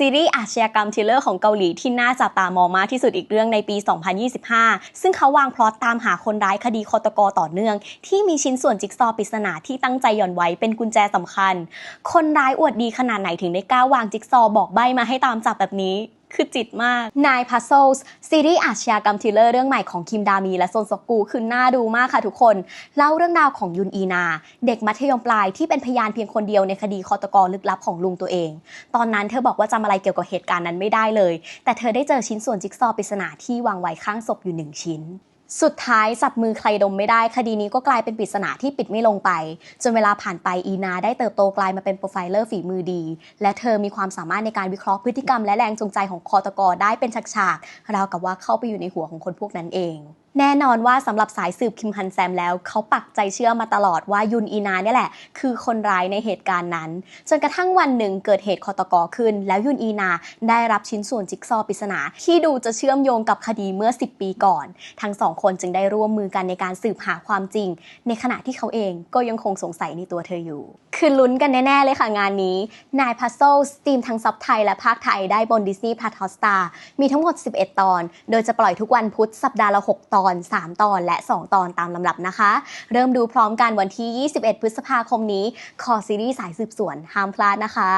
ซีรีส์อาชญากรรมทริลเลอร์ของเกาหลีที่น่าจับตามองมากที่สุดอีกเรื่องในปี 2025 ซึ่งเขาวางพล็อตตามหาคนร้ายคดีคอตกต่อเนื่อง ที่มีชิ้นส่วนจิ๊กซอว์ปริศนาที่ตั้งใจหย่อนไว้เป็นกุญแจสำคัญ คนร้ายอวดดีขนาดไหนถึงได้กล้าวางจิ๊กซอว์บอกใบมาให้ตามจับแบบนี้ คือจิตมาก นายพัซโซสซีรีส์อาชญากรรมทริลเลอร์เรื่องใหม่ของคิมดามีและซนซอกูคือน่าดูมากค่ะทุกคน เล่าเรื่องราวของยุนอีนา เด็กมัธยมปลายที่เป็นพยานเพียงคนเดียวในคดีคอตกรลึกลับของลุงตัวเอง ตอนนั้นเธอบอกว่าจำอะไรเกี่ยวกับเหตุการณ์นั้นไม่ได้เลย แต่เธอได้เจอชิ้นส่วนจิ๊กซอว์ปริศนาที่วางไว้ข้างศพอยู่หนึ่งชิ้น สุดท้ายจับมือใครดมไม่ได้ คดีนี้ก็กลายเป็นปริศนาที่ปิดไม่ลงไป จนเวลาผ่านไปอีนาได้เติบโตกลายมาเป็นโปรไฟเลอร์ฝีมือดี และเธอมีความสามารถในการวิเคราะห์พฤติกรรมและแรงจูงใจของคอตกได้เป็นฉากๆราวกับว่าเข้าไปอยู่ในหัวของคนพวกนั้นเอง แน่นอนว่าสำหรับสายสืบคิมฮันแซมแล้ว เขาปักใจเชื่อมาตลอดว่ายุนอีนาเนี่ยแหละ คือคนร้ายในเหตุการณ์นั้น จนกระทั่งวันหนึ่งเกิดเหตุคอตกขึ้น แล้วยุนอีนาได้รับชิ้นส่วนจิ๊กซอว์ปริศนา ที่ดูจะเชื่อมโยงกับคดีเมื่อ 10 ปีก่อน ทั้งสองคนจึงได้ร่วมมือกันในการสืบหาความจริง ในขณะที่เขาเองก็ยังคงสงสัยในตัวเธออยู่ คือลุ้นกันแน่ๆเลยค่ะงานนี้นายพัซโซสตรีมทั้งซับไทยและภาคไทยได้บน Disney Plus Hotstar มีทั้งหมด 11 ตอน โดยจะปล่อยทุกวันพุธสัปดาห์ละ 6 ตอน 3 ตอน และ 2 ตอนตามลำดับนะคะ เริ่มดูพร้อมกันวันที่ 21 พฤษภาคมนี้ คอซีรีส์สายสืบสวนห้ามพลาดนะคะ